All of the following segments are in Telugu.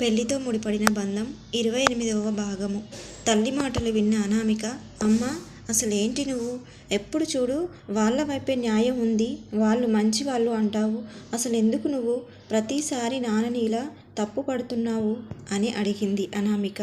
పెళ్ళితో ముడిపడిన బంధం ఇరవై ఎనిమిదవ భాగము. తల్లి మాటలు విన్న అనామిక అమ్మ అసలేంటి నువ్వు? ఎప్పుడు చూడు వాళ్ళ వైపే న్యాయం ఉంది వాళ్ళు మంచి వాళ్ళు అంటావు. అసలు ఎందుకు నువ్వు? ప్రతిసారి నాన్నని ఇలా తప్పు పడుతున్నావు అని అడిగింది అనామిక.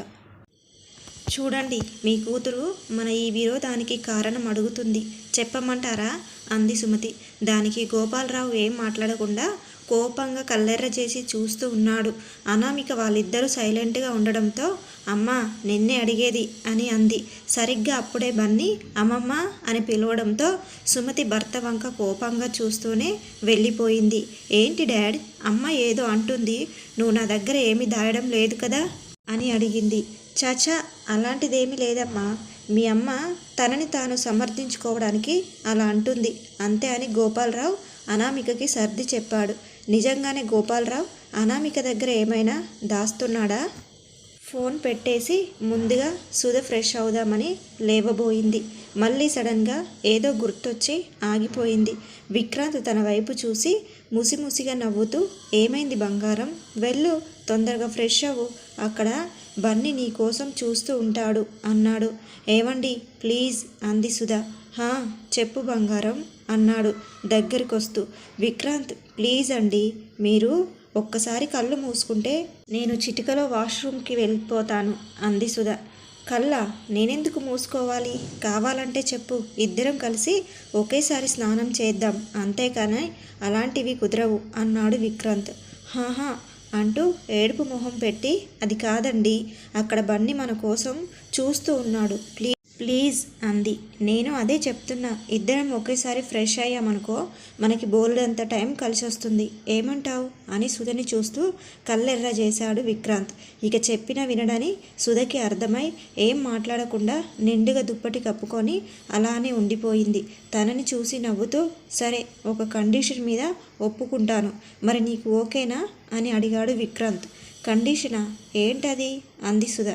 చూడండి మీ కూతురు మన ఈ విరోధానికి కారణం అడుగుతుంది. చెప్పమంటారా? అంది సుమతి. దానికి గోపాలరావు ఏం మాట్లాడకుండా కోపంగా కల్లెర్ర చేసి చూస్తూ ఉన్నాడు. అనామిక వాళ్ళిద్దరూ సైలెంట్గా ఉండడంతో అమ్మ నిన్నే అడిగేది అని అంది. సరిగ్గా అప్పుడే బన్నీ అమ్మమ్మ అని పిలవడంతో సుమతి భర్త వంక కోపంగా చూస్తూనే వెళ్ళిపోయింది. ఏంటి డాడ్ అమ్మ ఏదో అంటుంది. నువ్వు నా దగ్గర ఏమీ దాయడం లేదు కదా? అని అడిగింది. చాచా అలాంటిదేమీ లేదమ్మా. మీ అమ్మ తనని తాను సమర్థించుకోవడానికి అలా అంటుంది. అంతే అని గోపాలరావు అనామికకి సర్ది చెప్పాడు. నిజంగానే గోపాలరావు అనామిక దగ్గర ఏమైనా దాస్తున్నాడా? ఫోన్ పెట్టేసి ముందుగా సుధ ఫ్రెష్ అవుదామని లేవబోయింది. మళ్ళీ సడన్గా ఏదో గుర్తొచ్చి ఆగిపోయింది. విక్రాంత్ తన వైపు చూసి ముసిముసిగా నవ్వుతూ ఏమైంది బంగారం? వెళ్ళు తొందరగా ఫ్రెష్ అవ్వు. అక్కడ బన్నీ నీ కోసం చూస్తూ ఉంటాడు అన్నాడు. ఏమండి ప్లీజ్ అంది సుధా. హా చెప్పు బంగారం అన్నాడు దగ్గరికొస్తూ. విక్రాంత్ ప్లీజ్ అండి మీరు ఒక్కసారి కళ్ళు మూసుకుంటే నేను చిటికలో వాష్రూమ్కి వెళ్ళిపోతాను అంది సుధా. కళ్ళ నేనెందుకు మూసుకోవాలి? కావాలంటే చెప్పు. ఇద్దరం కలిసి ఒకేసారి స్నానం చేద్దాం. అంతేకాని అలాంటివి కుదరవు అన్నాడు విక్రాంత్. హాహా అంటూ ఏడుపు మొహం పెట్టి అది కాదండి అక్కడ బన్నీ మన కోసం చూస్తూ ఉన్నాడు. ప్లీజ్ ప్లీజ్ అంది. నేను అదే చెప్తున్నా. ఇద్దరం ఒకేసారి ఫ్రెష్ అయ్యామనుకో మనకి బోల్డంత టైం కలిసి వస్తుంది ఏమంటావు? అని సుధని చూస్తూ కళ్ళెర్ర చేశాడు విక్రాంత్. ఇక చెప్పిన వినడని సుధకి అర్థమై ఏం మాట్లాడకుండా నిండుగా దుప్పటి కప్పుకొని అలానే ఉండిపోయింది. తనని చూసి నవ్వుతూ సరే ఒక కండిషన్ మీద ఒప్పుకుంటాను. మరి నీకు ఓకేనా? అని అడిగాడు విక్రాంత్. కండిషనా? ఏంటది? అంది సుధ.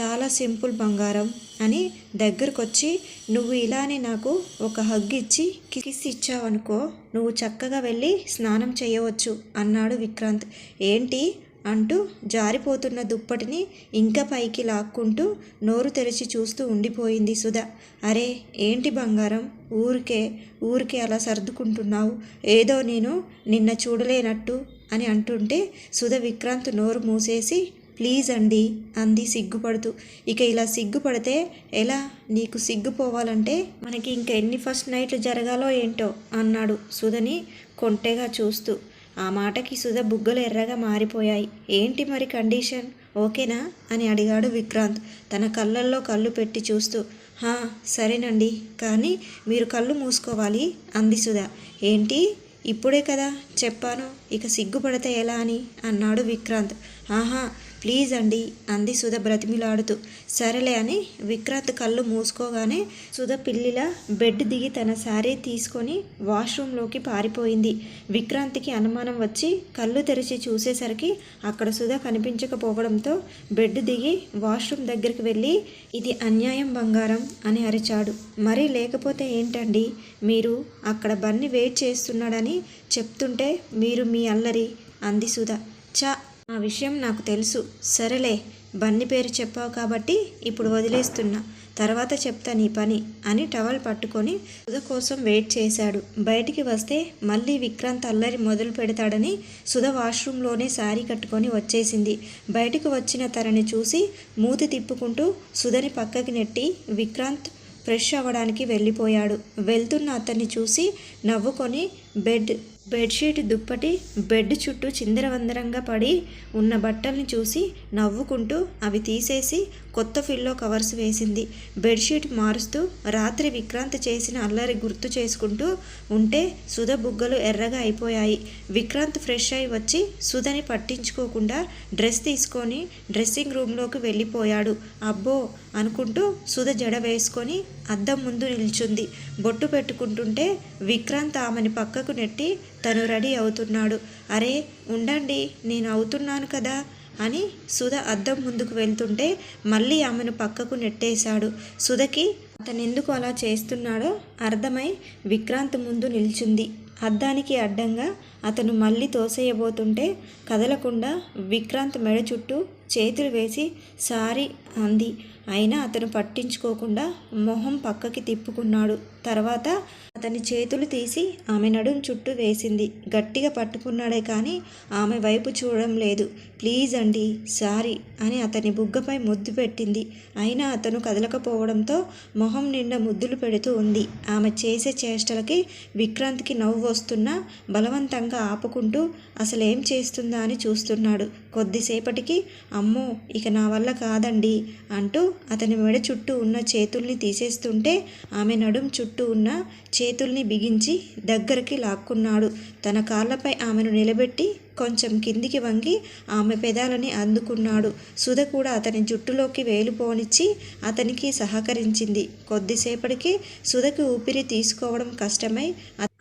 చాలా సింపుల్ బంగారం అని దగ్గరకొచ్చి నువ్వు ఇలానే నాకు ఒక హగ్ ఇచ్చి కిస్ ఇచ్చావనుకో నువ్వు చక్కగా వెళ్ళి స్నానం చేయవచ్చు అన్నాడు విక్రాంత్. ఏంటి? అంటూ జారిపోతున్న దుప్పటిని ఇంకా పైకి లాక్కుంటూ నోరు తెరిచి చూస్తూ ఉండిపోయింది సుధ. అరే ఏంటి బంగారం? ఊరికే ఊరికే అలా సర్దుకుంటున్నావు? ఏదో నేను నిన్న చూడలేనట్టు అని అంటుంటే సుధ విక్రాంత్ నోరు మూసేసి ప్లీజ్ అండి అంది సిగ్గుపడుతూ. ఇక ఇలా సిగ్గుపడితే ఎలా? నీకు సిగ్గుపోవాలంటే మనకి ఇంక ఎన్ని ఫస్ట్ నైట్లు జరగాలో ఏంటో అన్నాడు సుధని కొంటెగా చూస్తూ. ఆ మాటకి సుధ బుగ్గలు ఎర్రగా మారిపోయాయి. ఏంటి మరి కండిషన్? ఓకేనా? అని అడిగాడు విక్రాంత్. తన కళ్ళల్లో కళ్ళు పెట్టి చూస్తూ. హా సరేనండి కానీ మీరు కళ్ళు మూసుకోవాలి అంది సుధ. ఏంటి? ఇప్పుడే కదా చెప్పాను ఇక సిగ్గుపడితే ఎలా అని అన్నాడు విక్రాంత్. ఆహా ప్లీజ్ అండి అంది సుధ బ్రతిమిలాడుతూ. సరేలే అని విక్రాంత్ కళ్ళు మూసుకోగానే సుధ పిల్లిలా బెడ్ దిగి తన శారీ తీసుకొని వాష్రూమ్లోకి పారిపోయింది. విక్రాంత్కి అనుమానం వచ్చి కళ్ళు తెరిచి చూసేసరికి అక్కడ సుధ కనిపించకపోవడంతో బెడ్ దిగి వాష్రూమ్ దగ్గరికి వెళ్ళి ఇది అన్యాయం బంగారం అని అరిచాడు. మరీ లేకపోతే ఏంటండి? మీరు అక్కడ బన్ని వెయిట్ చేస్తున్నాడని చెప్తుంటే మీరు మీ అల్లరి అంది సుధ. చా ఆ విషయం నాకు తెలుసు. సరేలే బన్ని పేరు చెప్పావు కాబట్టి ఇప్పుడు వదిలేస్తున్నా. తర్వాత చెప్తా నీ పని అని టవల్ పట్టుకొని సుధ కోసం వెయిట్ చేశాడు. బయటికి వస్తే మళ్ళీ విక్రాంత్ అల్లరి మొదలు పెడతాడని సుధ వాష్రూమ్లోనే శారీ కట్టుకొని వచ్చేసింది. బయటకు వచ్చిన తనని చూసి మూతి తిప్పుకుంటూ సుధని పక్కకి నెట్టి విక్రాంత్ ఫ్రెష్ అవ్వడానికి వెళ్ళిపోయాడు. వెళ్తున్న అతన్ని చూసి నవ్వుకొని బెడ్ బెడ్షీట్ దుప్పటి బెడ్ చుట్టూ చిందరవందరంగా పడి ఉన్న బట్టల్ని చూసి నవ్వుకుంటూ అవి తీసేసి కొత్త ఫిల్లో కవర్స్ వేసింది. బెడ్షీట్ మారుస్తూ రాత్రి విక్రాంత్ చేసిన అల్లరి గుర్తు చేసుకుంటూ ఉంటే సుధ బుగ్గలు ఎర్రగా అయిపోయాయి. విక్రాంత్ ఫ్రెష్ అయి వచ్చి సుధని పట్టించుకోకుండా డ్రెస్ తీసుకొని డ్రెస్సింగ్ రూమ్లోకి వెళ్ళిపోయాడు. అబ్బో అనుకుంటూ సుధ జడ వేసుకొని అద్దం ముందు నిల్చుంది. బొట్టు పెట్టుకుంటుంటే విక్రాంత్ ఆమెని పక్కకు నెట్టి తను రెడీ అవుతున్నాడు. అరే ఉండండి నేను అవుతున్నాను కదా అని సుధ అద్దం ముందుకు వెళ్తుంటే మళ్ళీ ఆమెను పక్కకు నెట్టేశాడు. సుధకి అతను ఎందుకు అలా చేస్తున్నాడో అర్థమై విక్రాంత్ ముందు నిల్చుంది. అద్దానికి అడ్డంగా అతను మళ్ళీ తోసేయబోతుంటే కదలకుండా విక్రాంత్ మెడ చుట్టూ చేతులు వేసి సారీ అంది. అయినా అతను పట్టించుకోకుండా మొహం పక్కకి తిప్పుకున్నాడు. తర్వాత అతని చేతులు తీసి ఆమె నడుం చుట్టూ వేసింది. గట్టిగా పట్టుకున్నాడే కానీ ఆమె వైపు చూడడం లేదు. ప్లీజ్ అండి సారీ అని అతని బుగ్గపై ముద్దు పెట్టింది. అయినా అతను కదలకపోవడంతో మొహం నిండా ముద్దులు పెడుతూ ఉంది. ఆమె చేసే చేష్టలకి విక్రాంత్కి నవ్వు వస్తున్నా బలవంతంగా ఆపుకుంటూ అసలు ఏం చేస్తుందా అని చూస్తున్నాడు. కొద్దిసేపటికి అమ్మో ఇక నా వల్ల కాదండి అంటూ అతని మెడ చుట్టూ ఉన్న చేతుల్ని తీసేస్తుంటే ఆమె నడుం చుట్టూ ఉన్న చేతుల్ని బిగించి దగ్గరికి లాక్కున్నాడు. తన కాళ్ళపై ఆమెను నిలబెట్టి కొంచెం కిందికి వంగి ఆమె పెదాలని అందుకున్నాడు. సుధ కూడా అతని జుట్టులోకి వేలు పోనిచ్చి అతనికి సహకరించింది. కొద్దిసేపటికి సుధకు ఊపిరి తీసుకోవడం కష్టమై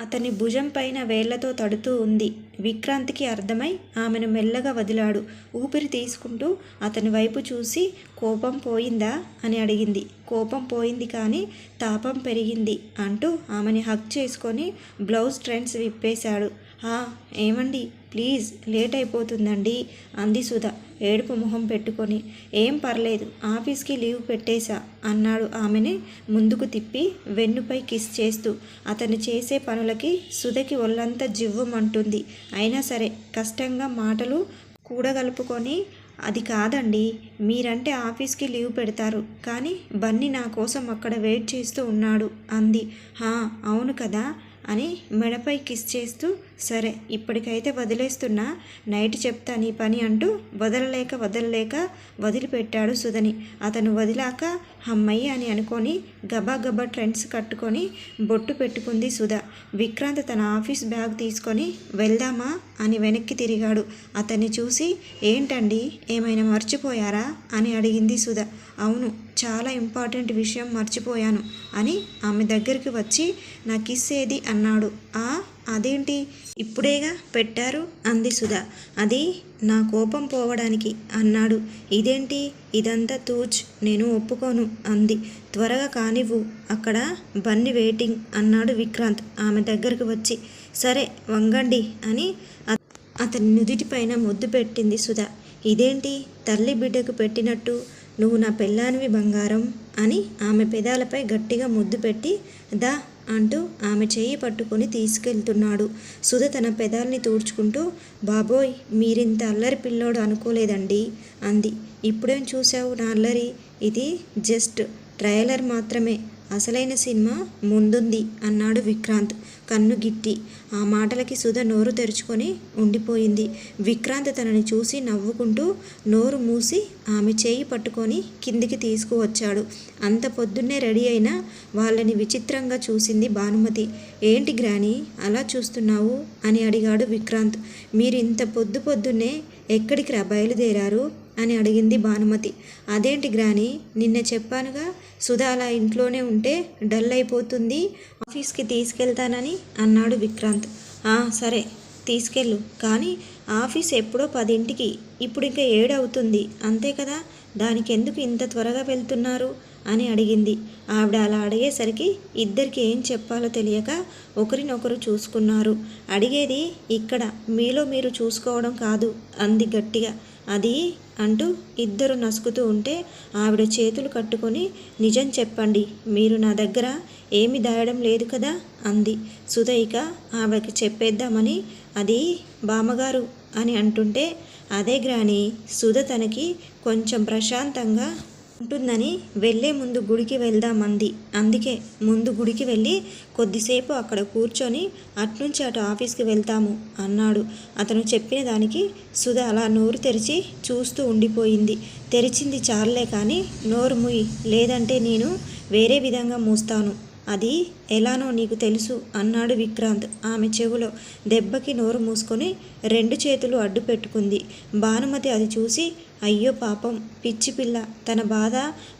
అతని భుజం పైన వేళ్ళతో తడుతూ ఉంది. విక్రాంత్కి అర్థమై ఆమెను మెల్లగా వదిలాడు. ఊపిరి తీసుకుంటూ అతని వైపు చూసి కోపం పోయిందా? అని అడిగింది. కోపం పోయింది కానీ తాపం పెరిగింది అంటూ ఆమెని హక్ చేసుకొని బ్లౌజ్ ట్రెండ్స్ విప్పేశాడు. ఏమండి? ప్లీజ్ లేట్ అయిపోతుందండి అంది సుధ ఏడుపు మొహం పెట్టుకొని. ఏం పర్లేదు ఆఫీస్కి లీవ్ పెట్టేశా అన్నాడు ఆమెని ముందుకు తిప్పి వెన్నుపై కిస్ చేస్తూ. అతను చేసే పనులకి సుధకి ఒళ్ళంతా జివ్వమంటుంది. అయినా సరే కష్టంగా మాటలు కూడగలుపుకొని అది కాదండి మీరంటే ఆఫీస్కి లీవ్ పెడతారు కానీ బన్నీ నా కోసం అక్కడ వెయిట్ చేస్తూ ఉన్నాడు అంది. హా అవును కదా అని మెడపై కిస్ చేస్తూ సరే ఇప్పటికైతే వదిలేస్తున్నా నైట్ చెప్తా నీ పని అంటూ వదలలేక వదలలేక వదిలిపెట్టాడు సుధని. అతను వదిలాక అమ్మయ్య అని అనుకొని గబా గబా ట్రెండ్స్ కట్టుకొని బొట్టు పెట్టుకుంది సుధ. విక్రాంత్ తన ఆఫీస్ బ్యాగ్ తీసుకొని వెళ్దామా అని వెనక్కి తిరిగాడు. అతన్ని చూసి ఏంటండి ఏమైనా మర్చిపోయారా అని అడిగింది సుధ. అవును చాలా ఇంపార్టెంట్ విషయం మర్చిపోయాను అని ఆమె దగ్గరికి వచ్చి నా కిస్ ఏది అన్నాడు. ఆ అదేంటి? ఇప్పుడేగా పెట్టారు? అంది సుధా. అది నా కోపం పోవడానికి అన్నాడు. ఇదేంటి? ఇదంతా తూచ్ నేను ఒప్పుకోను అంది. త్వరగా కానివ్వు అక్కడ బన్ని వెయిటింగ్ అన్నాడు విక్రాంత్. ఆమె దగ్గరకు వచ్చి సరే వంగండి అని అతని నుదిటిపైన ముద్దు పెట్టింది సుధా. ఇదేంటి? తల్లి బిడ్డకు పెట్టినట్టు నువ్వు నా పెళ్ళానివి బంగారం అని ఆమె పెదాలపై గట్టిగా ముద్దు పెట్టి దా అంటూ ఆమె చెయ్యి పట్టుకొని తీసుకెళ్తున్నాడు. సుధ తన పెదాల్ని తూడ్చుకుంటూ బాబోయ్ మీరింత అల్లరి పిల్లోడు అనుకోలేదండి అంది. ఇప్పుడేం చూసావు నా అల్లరి? ఇది జస్ట్ ట్రయలర్ మాత్రమే అసలైన సినిమా ముందుంది అన్నాడు విక్రాంత్. కన్ను గిట్టి. ఆ మాటలకి సుధ నోరు తెరుచుకొని ఉండిపోయింది. విక్రాంత్ తనని చూసి నవ్వుకుంటూ నోరు మూసి ఆమె చేయి పట్టుకొని కిందికి తీసుకువచ్చాడు. అంత పొద్దున్నే రెడీ అయినా వాళ్ళని విచిత్రంగా చూసింది భానుమతి. ఏంటి గ్రాని అలా చూస్తున్నావు? అని అడిగాడు విక్రాంత్. మీరు ఇంత పొద్దు పొద్దున్నే ఎక్కడికి రా? బయలుదేరారు? అని అడిగింది భానుమతి. అదేంటి గ్రాని నిన్న చెప్పానుగా సుధా అలా ఇంట్లోనే ఉంటే డల్ అయిపోతుంది ఆఫీస్కి తీసుకెళ్తానని అన్నాడు విక్రాంత్. "ఆ, సరే తీసుకెళ్ళు. కానీ ఆఫీస్ ఎప్పుడో పదింటికి ఇప్పుడు ఇంకా ఏడు అవుతుంది అంతే కదా? దానికి ఎందుకు ఇంత త్వరగా వెళ్తున్నారు? అని అడిగింది. ఆవిడ అలా అడిగేసరికి ఇద్దరికి ఏం చెప్పాలో తెలియక ఒకరినొకరు చూసుకున్నారు. అడిగేది ఇక్కడ మీలో మీరు చూసుకోవడం కాదు అంది గట్టిగా. అది అంటూ ఇద్దరు నసుకుతూ ఉంటే ఆవిడ చేతులు కట్టుకొని నిజం చెప్పండి మీరు నా దగ్గర ఏమి దాయడం లేదు కదా? అంది. సుధైక ఆవిడకి చెప్పేద్దామని అది బామ్మగారు అని అంటుంటే అదే గ్రాని సుధ తనకి కొంచెం ప్రశాంతంగా ఉంటుందని వెళ్ళే ముందు గుడికి వెళ్దామంది. అందుకే ముందు గుడికి వెళ్ళి కొద్దిసేపు అక్కడ కూర్చొని అట్నుంచి అటు ఆఫీస్కి వెళ్తాము అన్నాడు. అతను చెప్పిన దానికి సుధ అలా నోరు తెరిచి చూస్తూ ఉండిపోయింది. తెరిచింది చాలే కానీ నోరు ముయి లేదంటే నేను వేరే విధంగా మూస్తాను. అది ఎలానో నీకు తెలుసు అన్నాడు విక్రాంత్. ఆమె చెవులో దెబ్బకి నోరు మూసుకొని రెండు చేతులు అడ్డు పెట్టుకుంది భానుమతి అది చూసి అయ్యో పాపం పిచ్చి పిల్ల తన బాధ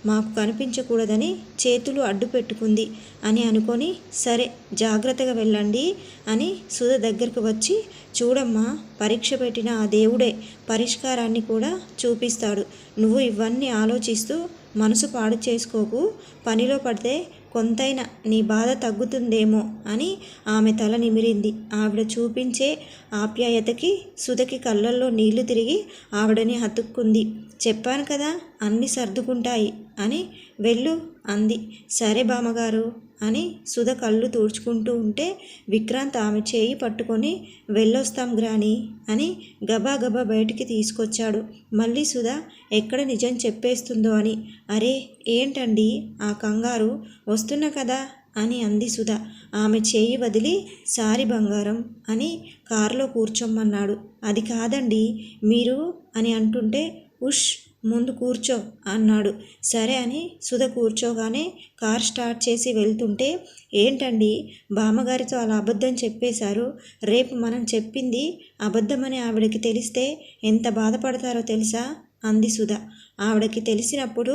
మాకు కనిపించకూడదని చేతులు అడ్డు పెట్టుకుంది అని అనుకొని సరే జాగ్రత్తగా వెళ్ళండి అని సుధ దగ్గరకు వచ్చి చూడమ్మా పరీక్ష పెట్టిన ఆ దేవుడే పరిష్కారాన్ని కూడా చూపిస్తాడు. నువ్వు ఇవన్నీ ఆలోచిస్తూ మనసు పాడు చేసుకోకు పనిలో పడితే కొంతైనా నీ బాధ తగ్గుతుందేమో అని ఆమె తల నిమిరింది. ఆవిడ చూపించే ఆప్యాయతకి సుధకి కళ్ళల్లో నీళ్ళు తిరిగి ఆవిడని హత్తుక్కుంది చెప్పాను కదా అన్నీ సర్దుకుంటాయి అని వెళ్ళు అంది. సరే బామ్మగారు అని సుధ కళ్ళు తుడుచుకుంటూ ఉంటే విక్రాంత్ ఆమె చేయి పట్టుకొని వెళ్ళొస్తాం గ్రాని అని గబాగబా బయటికి తీసుకొచ్చాడు. మళ్ళీ సుధ ఎక్కడ నిజం చెప్పేస్తుందో అని. అరే ఏంటండి ఆ కంగారు? వస్తున్నా కదా అని అంది సుధ. ఆమె చేయి వదిలి సారి బంగారం అని కారులో కూర్చోమన్నాడు. అది కాదండి మీరు అని అంటుంటే ఉష్ ముందు కూర్చో అన్నాడు. సరే అని సుధ కూర్చోగానే కార్ స్టార్ట్ చేసి వెళ్తుంటే ఏంటండి? బామ్మగారితో అలా అబద్ధం చెప్పేశారు. రేపు మనం చెప్పింది అబద్ధమని ఆవిడకి తెలిస్తే ఎంత బాధపడతారో తెలుసా? అంది సుధ. ఆవిడకి తెలిసినప్పుడు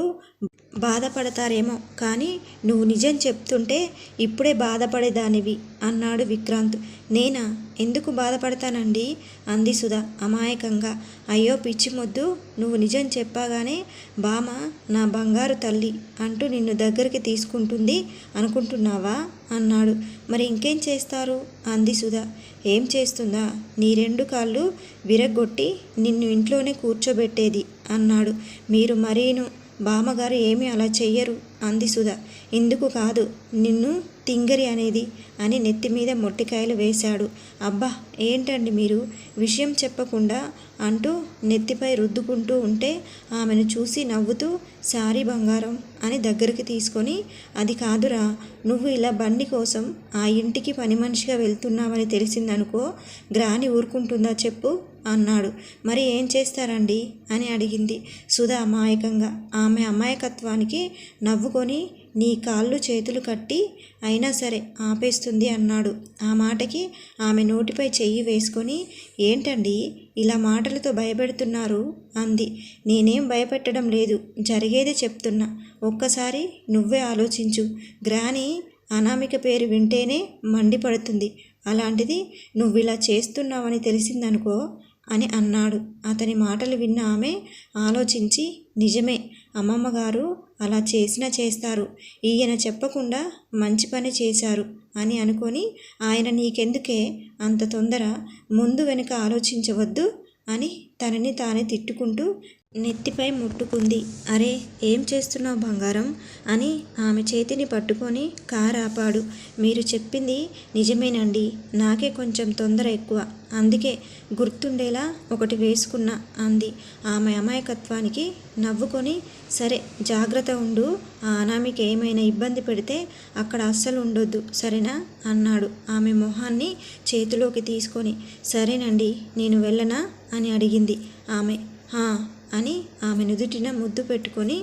బాధపడతారేమో కానీ నువ్వు నిజం చెప్తుంటే ఇప్పుడే బాధపడేదానివి అన్నాడు విక్రాంత్. నేనా? ఎందుకు బాధపడతానండి? అంది సుధా అమాయకంగా. అయ్యో పిచ్చి మొద్దు నువ్వు నిజం చెప్పాగానే బామ నా బంగారు తల్లి అంటూ నిన్ను దగ్గరికి తీసుకుంటుంది అనుకుంటున్నావా? అన్నాడు. మరి ఇంకేం చేస్తారు? అంది సుధా. ఏం చేస్తుందా? నీ రెండు కాళ్ళు విరగ్గొట్టి నిన్ను ఇంట్లోనే కూర్చోబెట్టేది అన్నాడు. మీరు మరీను బామ్మగారు ఏమీ అలా చెయ్యరు అంది సుధ. ఎందుకు కాదు నిన్ను తింగరి అనేది అని నెత్తి మీద మొట్టికాయలు వేశాడు. అబ్బా ఏంటండి మీరు? విషయం చెప్పకుండా అంటూ నెత్తిపై రుద్దుకుంటూ ఉంటే ఆమెను చూసి నవ్వుతూ సారీ బంగారం అని దగ్గరికి తీసుకొని అది కాదురా నువ్వు ఇలా బండి కోసం ఆ ఇంటికి పని మనిషిగా వెళ్తున్నావని తెలిసిందనుకో గ్రాని ఊరుకుంటుందా చెప్పు అన్నాడు. మరి ఏం చేస్తారండి? అని అడిగింది సుధా అమాయకంగా. ఆమె అమాయకత్వానికి నవ్వుకొని నీ కాళ్ళు చేతులు కట్టి అయినా సరే ఆపేస్తుంది అన్నాడు. ఆ మాటకి ఆమె నోటిపై చెయ్యి వేసుకొని ఏంటండి ఇలా మాటలతో భయపెడుతున్నారు? అంది. నేనేం భయపెట్టడం లేదు జరిగేదే చెప్తున్నా. ఒక్కసారి నువ్వే ఆలోచించు. గ్రాని అనామిక పేరు వింటేనే మండిపడుతుంది. అలాంటిది నువ్వు ఇలా చేస్తున్నావని తెలిసిందనుకో అని అన్నాడు. అతని మాటలు విన్న ఆమె ఆలోచించి నిజమే అమ్మమ్మగారు అలా చేసినా చేస్తారు. ఈయన చెప్పకుండా మంచి పని చేశారు అని అనుకొని ఆయన నీకెందుకే అంత తొందర ముందు వెనుక ఆలోచించవద్దు అని తనని తానే తిట్టుకుంటూ నెత్తిపై ముట్టుకుంది. అరే ఏం చేస్తున్నావు బంగారం? అని ఆమె చేతిని పట్టుకొని కారు ఆపాడు. మీరు చెప్పింది నిజమేనండి. నాకే కొంచెం తొందర ఎక్కువ. అందుకే గుర్తుండేలా ఒకటి వేసుకున్నా అంది. ఆమె అమాయకత్వానికి నవ్వుకొని సరే జాగ్రత్త ఉండు. ఆ అనామికి ఏమైనా ఇబ్బంది పెడితే అక్కడ అస్సలు ఉండొద్దు. సరేనా? అన్నాడు. ఆమె మొహాన్ని చేతిలోకి తీసుకొని సరేనండి నేను వెళ్ళనా? అని అడిగింది ఆమె. అని ఆమె నుదుటిన ముద్దు పెట్టుకొని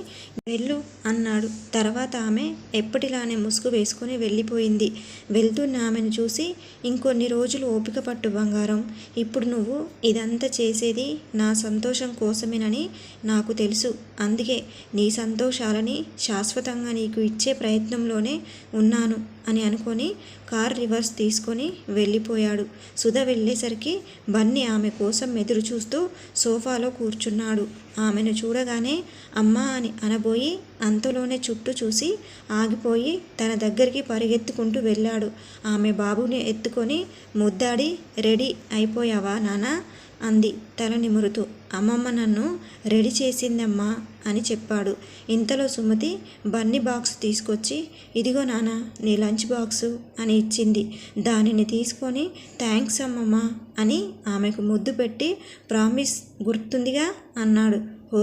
వెళ్ళు అన్నాడు. తర్వాత ఆమె ఎప్పటిలానే ముసుగు వేసుకొని వెళ్ళిపోయింది. వెళ్తున్న ఆమెను చూసి ఇంకొన్ని రోజులు ఓపిక పట్టు బంగారం ఇప్పుడు నువ్వు ఇదంతా చేసేది నా సంతోషం కోసమేనని నాకు తెలుసు. అందుకే నీ సంతోషాలని శాశ్వతంగా నీకు ఇచ్చే ప్రయత్నంలోనే ఉన్నాను. అని అనుకొని కార్ రివర్స్ తీసుకొని వెళ్ళిపోయాడు. సుధ వెళ్ళేసరికి బన్నీ ఆమె కోసం ఎదురు చూస్తూ సోఫాలో కూర్చున్నాడు. ఆమెను చూడగానే అమ్మా అని అనబోయి అంతలోనే చుట్టూ చూసి ఆగిపోయి తన దగ్గరికి పరిగెత్తుకుంటూ వెళ్ళాడు. ఆమె బాబుని ఎత్తుకొని ముద్దాడి రెడీ అయిపోయావా నానా అంది తల నిమురుతూ అమ్మమ్మ నన్ను రెడీ చేసిందమ్మా అని చెప్పాడు. ఇంతలో సుమతి బన్నీ బాక్స్ తీసుకొచ్చి ఇదిగో నాన్న నీ లంచ్ బాక్సు అని ఇచ్చింది. దానిని తీసుకొని థ్యాంక్స్ అమ్మమ్మ అని ఆమెకు ముద్దు పెట్టి ప్రామిస్ గుర్తుందిగా అన్నాడు. ఓ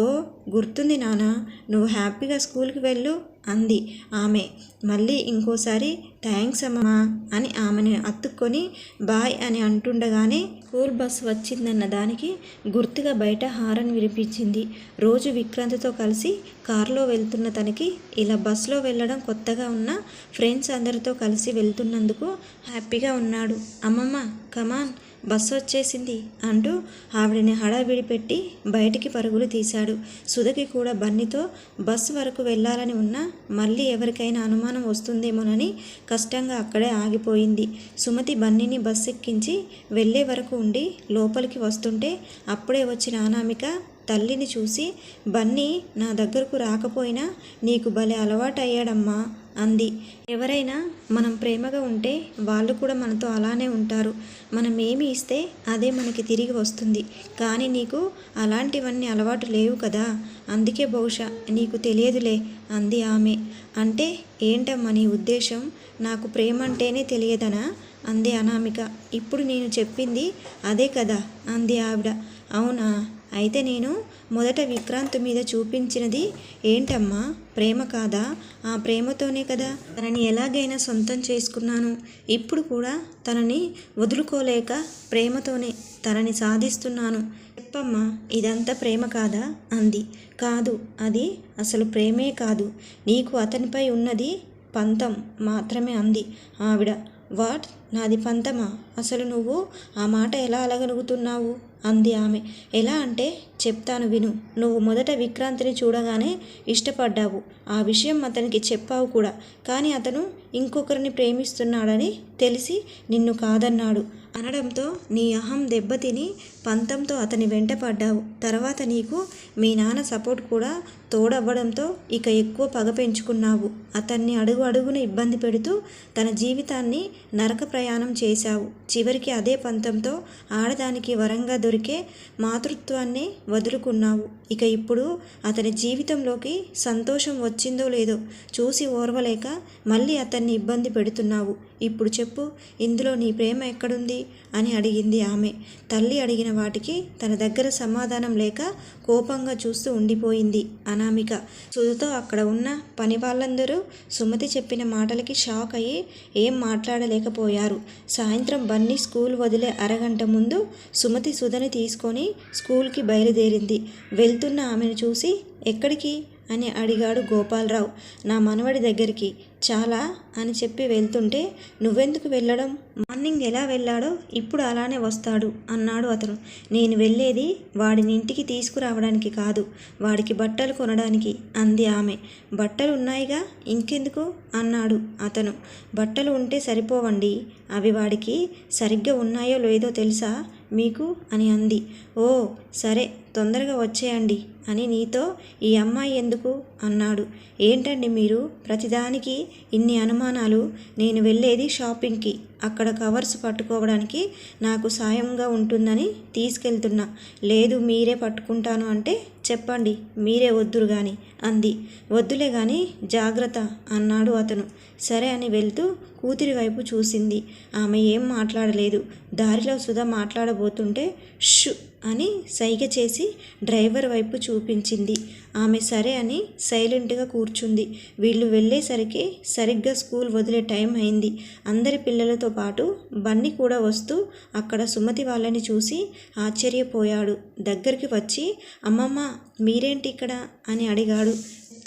గుర్తుంది నాన్న నువ్వు హ్యాపీగా స్కూల్కి వెళ్ళు అంది ఆమె. మళ్ళీ ఇంకోసారి థ్యాంక్స్ అమ్మా అని ఆమెను అత్తుక్కొని బాయ్ అని అంటుండగానే స్కూల్ బస్ వచ్చిందన్న దానికి గుర్తుగా బయట హారన్ వినిపించింది. రోజు విక్రాంత్తో కలిసి కారులో వెళ్తున్న తనకి ఇలా బస్సులో వెళ్ళడం కొత్తగా ఉన్న ఫ్రెండ్స్ అందరితో కలిసి వెళ్తున్నందుకు హ్యాపీగా ఉన్నాడు. అమ్మమ్మ కమాన్ బస్సు వచ్చేసింది అంటూ ఆవిడని హడావిడి పెట్టి బయటికి పరుగులు తీశాడు. సుధకి కూడా బన్నీతో బస్సు వరకు వెళ్ళాలని ఉన్నా మళ్ళీ ఎవరికైనా అనుమానం వస్తుందేమోనని కష్టంగా అక్కడే ఆగిపోయింది. సుమతి బన్నీని బస్సు ఎక్కించి వెళ్ళే వరకు ఉండి లోపలికి వస్తుంటే అప్పుడే వచ్చిన అనామిక తల్లిని చూసి బన్నీ నా దగ్గరకు రాకపోయినా నీకు భలే అలవాటయ్యాడమ్మా అంది. ఎవరైనా మనం ప్రేమగా ఉంటే వాళ్ళు కూడా మనతో అలానే ఉంటారు. మనం ఏమి ఇస్తే అదే మనకి తిరిగి వస్తుంది. కానీ నీకు అలాంటివన్నీ అలవాటు లేవు కదా? అందుకే బహుశా నీకు తెలియదులే అంది ఆమె. అంటే ఏంటమ్మా నీ ఉద్దేశం? నాకు ప్రేమ అంటేనే తెలియదనా? అంది అనామిక. ఇప్పుడు నేను చెప్పింది అదే కదా? అంది ఆవిడ. అవునా? అయితే నేను మొదట విక్రాంత్ మీద చూపించినది ఏంటమ్మా? ప్రేమ కాదా? ఆ ప్రేమతోనే కదా తనని ఎలాగైనా సొంతం చేసుకున్నాను. ఇప్పుడు కూడా తనని వదులుకోలేక ప్రేమతోనే తనని సాధిస్తున్నాను. చెప్పమ్మా ఇదంతా ప్రేమ కాదా? అంది. కాదు అది అసలు ప్రేమే కాదు. నీకు అతనిపై ఉన్నది పంతం మాత్రమే అంది ఆవిడ. వాట్? నాది పంతమా? అసలు నువ్వు ఆ మాట ఎలా అలగలుగుతున్నావు అంది ఆమె. ఎలా అంటే? చెప్తాను విను. నువ్వు మొదట విక్రాంతిని చూడగానే ఇష్టపడ్డావు. ఆ విషయం అతనికి చెప్పావు కూడా. కానీ అతను ఇంకొకరిని ప్రేమిస్తున్నాడని తెలిసి నిన్ను కాదన్నాడు. అనడంతో నీ అహం దెబ్బతిని పంతంతో అతని వెంట పడ్డావు. తర్వాత నీకు మీ నాన్న సపోర్ట్ కూడా తోడవ్వడంతో ఇక ఎక్కువ పగ పెంచుకున్నావు. అతన్ని అడుగు అడుగున ఇబ్బంది పెడుతూ తన జీవితాన్ని నరక ప్రయాణం చేశావు. చివరికి అదే పంతంతో ఆడదానికి వరంగా దొరికే మాతృత్వాన్ని వదులుకున్నావు. ఇక ఇప్పుడు అతని జీవితంలోకి సంతోషం వచ్చిందో లేదో చూసి ఓర్వలేక మళ్ళీ అతన్ని ఇబ్బంది పెడుతున్నావు. ఇప్పుడు చెప్పు ఇందులో నీ ప్రేమ ఎక్కడుంది? అని అడిగింది ఆమె. తల్లి అడిగిన వాటికి తన దగ్గర సమాధానం లేక కోపంగా చూస్తూ ఉండిపోయింది అనామిక. సుధతో అక్కడ ఉన్న పని వాళ్ళందరూ సుమతి చెప్పిన మాటలకి షాక్ అయ్యి ఏం మాట్లాడలేకపోయారు. సాయంత్రం బన్నీ స్కూల్ వదిలే అరగంట ముందు సుమతి సుధ సుధని తీసుకొని స్కూల్కి బయలుదేరింది. వెళ్తున్న ఆమెను చూసి ఎక్కడికి? అని అడిగాడు గోపాలరావు. నా మనవడి దగ్గరికి చాలా అని చెప్పి వెళ్తుంటే నువ్వెందుకు వెళ్ళడం? మార్నింగ్ ఎలా వెళ్ళాడో ఇప్పుడు అలానే వస్తాడు అన్నాడు అతను. నేను వెళ్ళేది వాడిని ఇంటికి తీసుకురావడానికి కాదు వాడికి బట్టలు కొనడానికి అంది ఆమె. బట్టలు ఉన్నాయిగా? ఇంకెందుకు? అన్నాడు అతను. బట్టలు ఉంటే సరిపోవండి. అవి వాడికి సరిగ్గా ఉన్నాయో లేదో తెలుసా మీకు? అని అంది. ఓ సరే తొందరగా వచ్చేయండి అని నీతో ఈ అమ్మాయి ఎందుకు అన్నాడు. ఏంటండి మీరు? ప్రతిదానికి ఇన్ని అనుమానాలు. నేను వెళ్ళేది షాపింగ్కి. అక్కడ కవర్స్ పట్టుకోవడానికి నాకు సాయంగా ఉంటుందని తీసుకెళ్తున్నా. లేదు మీరే పట్టుకుంటాను అంటే చెప్పండి మీరే వద్దురు గాని అంది. వద్దులే గాని జాగ్రత్త అన్నాడు అతను. సరే అని వెళ్తూ కూతురి వైపు చూసింది. ఆమె ఏం మాట్లాడలేదు. దారిలో సుధా మాట్లాడబోతుంటే షు అని సైగ చేసి డ్రైవర్ వైపు చూపించింది. ఆమె సరే అని సైలెంట్గా కూర్చుంది. వీళ్ళు వెళ్ళేసరికి సరిగ్గా స్కూల్ వదిలే టైం అయింది. అందరి పిల్లలతో పాటు బన్నీ కూడా వస్తూ అక్కడ సుమతి వాళ్ళని చూసి ఆశ్చర్యపోయాడు. దగ్గరికి వచ్చి అమ్మమ్మ మీరేంటి ఇక్కడ? అని అడిగాడు.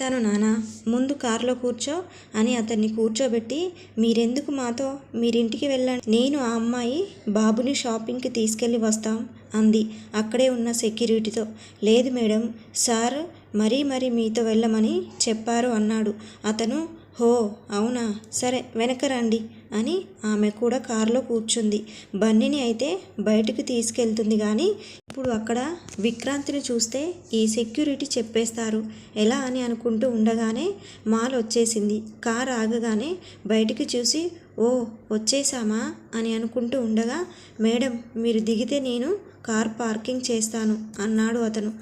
చెప్తాను నానా. ముందు కారులో కూర్చో అని అతన్ని కూర్చోబెట్టి మీరెందుకు మాతో? మీరింటికి వెళ్ళండి. నేను ఆ అమ్మాయి బాబుని షాపింగ్కి తీసుకెళ్ళి వస్తాం అంది. అక్కడే ఉన్న సెక్యూరిటీతో లేదు మేడం సార్ మరీ మరీ మీతో వెళ్ళమని చెప్పారు అన్నాడు. అతను హో అవునా? సరే వెనక రండి అని ఆమె కూడా కారులో కూర్చుంది. బన్నీని అయితే బయటకు తీసుకెళ్తుంది కానీ ఇప్పుడు అక్కడ విక్రాంతిని చూస్తే ఈ సెక్యూరిటీ చెప్పేస్తారు. ఎలా అని అనుకుంటూ ఉండగానే మాల్ వచ్చేసింది. కార్ ఆగగానే బయటికి చూసి ఓ వచ్చేసామా అని అనుకుంటూ ఉండగా మేడం మీరు దిగితే నేను కార్ పార్కింగ్ చేస్తాను అన్నాడు అతను.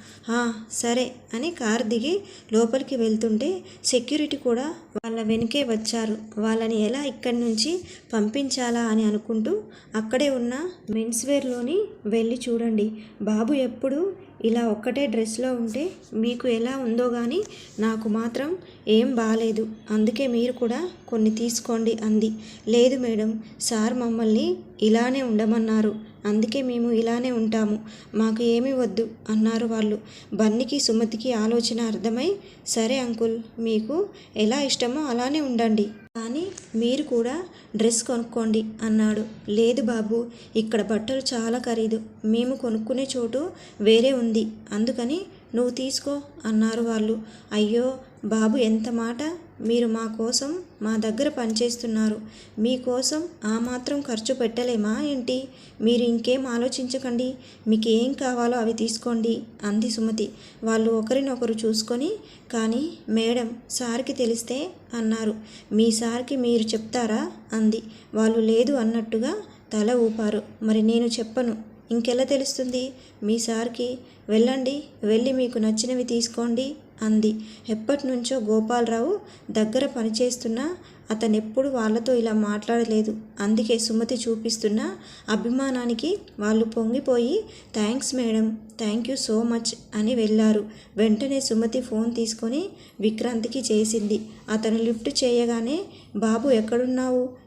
సరే అని కార్ దిగి లోపలికి వెళ్తుంటే సెక్యూరిటీ కూడా వాళ్ళ వెనుకే వచ్చారు. వాళ్ళని ఎలా ఇక్కడి నుంచి పంపించాలా అని అనుకుంటూ అక్కడే ఉన్న మెన్స్వేర్లోని వెళ్ళి చూడండి. బాబు ఎప్పుడు ఇలా ఒక్కటే డ్రెస్లో ఉంటే మీకు ఎలా ఉందో కానీ నాకు మాత్రం ఏం బాగాలేదు అందుకే మీరు కూడా కొన్ని తీసుకోండి అంది. లేదు మేడం సార్ మమ్మల్ని ఇలానే ఉండమన్నారు. అందుకే మేము ఇలానే ఉంటాము. మాకు ఏమీ వద్దు అన్నారు వాళ్ళు. బన్నికి సుమతికి ఆలోచన అర్థమై సరే అంకుల్ మీకు ఎలా ఇష్టమో అలానే ఉండండి. కానీ మీరు కూడా డ్రెస్ కొనుక్కోండి అన్నాడు. లేదు బాబు ఇక్కడ బట్టలు చాలా ఖరీదు. మేము కొనుక్కునే చోటు వేరే ఉంది. అందుకని నువ్వు తీసుకో అన్నారు వాళ్ళు. అయ్యో బాబు ఎంత మాట? మీరు మా కోసం మా దగ్గర పనిచేస్తున్నారు. మీకోసం ఆ మాత్రం ఖర్చు పెట్టలేమా ఏంటి? మీరు ఇంకేం ఆలోచించకండి. మీకు ఏం కావాలో అవి తీసుకోండి అంది సుమతి. వాళ్ళు ఒకరినొకరు చూసుకొని కానీ మేడం సార్కి తెలిస్తే అన్నారు. మీ సార్కి మీరు చెప్తారా? అంది. వాళ్ళు లేదు అన్నట్టుగా తల ఊపారు. మరి నేను చెప్పను. ఇంకెలా తెలుస్తుంది? మీ సార్కి వెళ్ళండి. వెళ్ళి మీకు నచ్చినవి తీసుకోండి. అంది. ఎప్పటినుంచో గోపాలరావు దగ్గర పనిచేస్తున్నా అతనెప్పుడు వాళ్ళతో ఇలా మాట్లాడలేదు. అందుకే సుమతి చూపిస్తున్న అభిమానానికి వాళ్ళు పొంగిపోయి thanks madam thank you so much అని వెళ్ళారు. వెంటనే సుమతి ఫోన్ తీసుకొని విక్రాంత్కి చేసింది. అతను లిఫ్ట్ చేయగానే బాబు ఎక్కడున్నావు?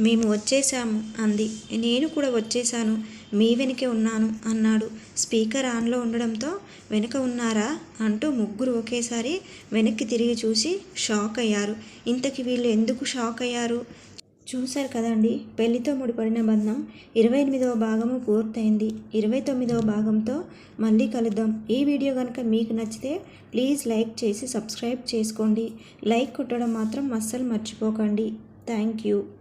మేము వచ్చేసాము అంది. నేను కూడా వచ్చేసాను మీ వెనకే ఉన్నాను అన్నాడు. స్పీకర్ ఆన్లో ఉండడంతో వెనుక ఉన్నారా? అంటూ ముగ్గురు ఒకేసారి వెనక్కి తిరిగి చూసి షాక్ అయ్యారు. ఇంతకి వీళ్ళు ఎందుకు షాక్ అయ్యారు? చూశారు కదండి పెళ్ళితో ముడిపడిన బంధం ఇరవై ఎనిమిదవ భాగము పూర్తయింది. ఇరవై తొమ్మిదవ భాగంతో మళ్ళీ కలుద్దాం. ఈ వీడియో కనుక మీకు నచ్చితే ప్లీజ్ లైక్ చేసి సబ్స్క్రైబ్ చేసుకోండి. లైక్ కొట్టడం మాత్రం అస్సలు మర్చిపోకండి. Thank you.